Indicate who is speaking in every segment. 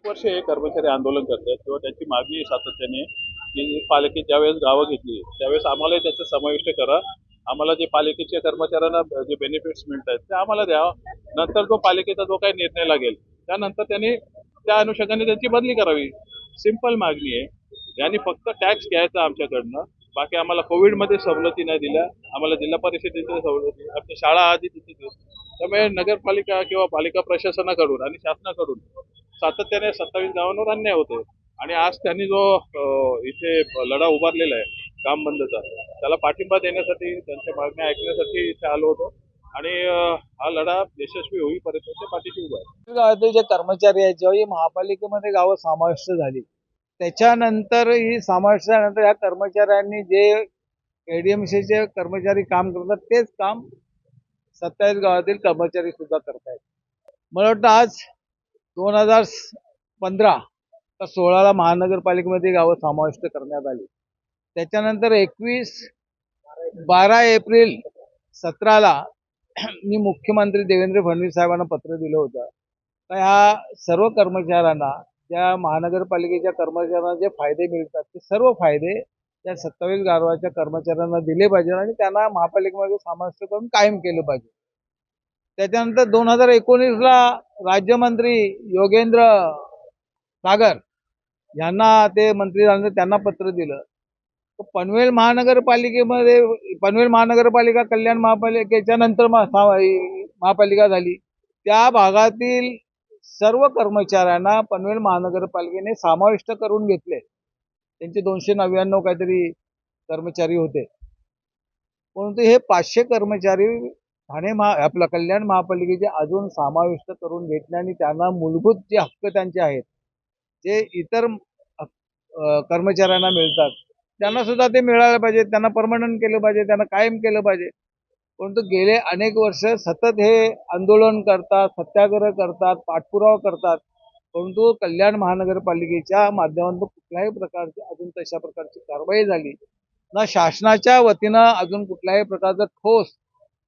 Speaker 1: कित्येक वर्ष हे कर्मचारी आंदोलन करतात किंवा त्यांची मागणी आहे सातत्याने की पालिकेत ज्यावेळेस गावं घेतली त्यावेळेस आम्हालाही त्याचं समाविष्ट करा. आम्हाला जे पालिकेच्या कर्मचाऱ्यांना जे बेनिफिट्स मिळत आहेत ते आम्हाला द्यावा नंतर जो पालिकेचा जो काही निर्णय लागेल त्यानंतर त्यांनी त्या अनुषंगाने त्यांची बदली करावी. सिंपल मागणी आहे. यांनी फक्त टॅक्स घ्यायचा आमच्याकडनं बाकी आम्हाला कोविडमध्ये सवलती नाही दिल्या आम्हाला जिल्हा परिषदेच्या सवलती आमच्या शाळा आधी तिथे त्यामुळे नगरपालिका किंवा पालिका प्रशासनाकडून आणि शासनाकडून सातत्याने सत्तावीस गावांवर अन्याय होतो आणि आज त्यांनी जो इथे लढा उभारलेला आहे काम बंदचा त्याला पाठिंबा देण्यासाठी त्यांच्या मागण्या ऐकण्यासाठी इथे आलो होतो. आणि हा लढा यशस्वी होईपर्यंत ते पाठीशी उभा आहे
Speaker 2: गावातील जे कर्मचारी आहेत जेव्हा महापालिकेमध्ये गावं समाविष्ट झाली त्याच्यानंतर ही समाविष्ट झाल्यानंतर या कर्मचाऱ्यांनी जे एडीएमसीचे कर्मचारी काम करतात तेच काम सत्तावीस गावातील कर्मचारी सुद्धा करतायत. मला वाटतं आज दोन हजार पंधरा का सोळाला महानगरपालिकेमध्ये गावं समाविष्ट करण्यात आली. त्याच्यानंतर एकवीस बारा एप्रिल सतराला मी मुख्यमंत्री देवेंद्र फडणवीस साहेबांना पत्र दिलं होतं. तर ह्या सर्व कर्मचाऱ्यांना ज्या महानगरपालिकेच्या कर्मचाऱ्यांना जे फायदे मिळतात ते सर्व फायदे त्या सत्तावीस गारवाच्या कर्मचाऱ्यांना दिले पाहिजे आणि त्यांना महापालिकेमध्ये समाविष्ट करून कायम केलं पाहिजे. त्याच्यानंतर दोन हजार एकोणीसला राज्यमंत्री योगेंद्र सागर यांना ते मंत्री झाल्यानंतर त्यांना पत्र दिलं. पनवेल महानगरपालिकेमध्ये पनवेल महानगरपालिका कल्याण महापालिकेच्या नंतर महा- महापालिका झाली. त्या भागातील सर्व कर्मचाऱ्यांना पनवेल महानगरपालिकेने समाविष्ट करून घेतले. त्यांचे दोनशे नव्याण्णव काहीतरी कर्मचारी होते. परंतु हे पाचशे कर्मचारी ठाणे महा आपल्या कल्याण महापालिकेचे अजून समाविष्ट करून घेतले आणि त्यांना मूलभूत जे हक्क त्यांचे आहेत जे इतर कर्मचाऱ्यांना मिळतात त्यांना सुद्धा ते मिळालं पाहिजे त्यांना परमनंट केलं पाहिजे त्यांना कायम केलं पाहिजे. परंतु गेले अनेक वर्ष सतत हे आंदोलन करतात सत्याग्रह करतात पाठपुरावा करतात. परंतु कल्याण महानगरपालिकेच्या माध्यमातून कुठल्याही प्रकारची अजून तशा प्रकारची कारवाई झाली. ना शासनाच्या वतीनं अजून कुठल्याही प्रकारचा ठोस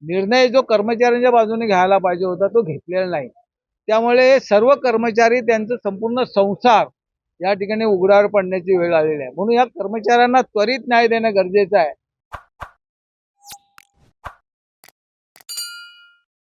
Speaker 2: निर्णय जो कर्मचाऱ्यांच्या बाजूने घ्यायला पाहिजे होता तो घेतलेला नाही. त्यामुळे सर्व कर्मचारी त्यांचं संपूर्ण संसार या ठिकाणी उघड्यावर पडण्याची वेळ आलेली आहे. म्हणून या कर्मचाऱ्यांना त्वरित न्याय देणं गरजेचं आहे.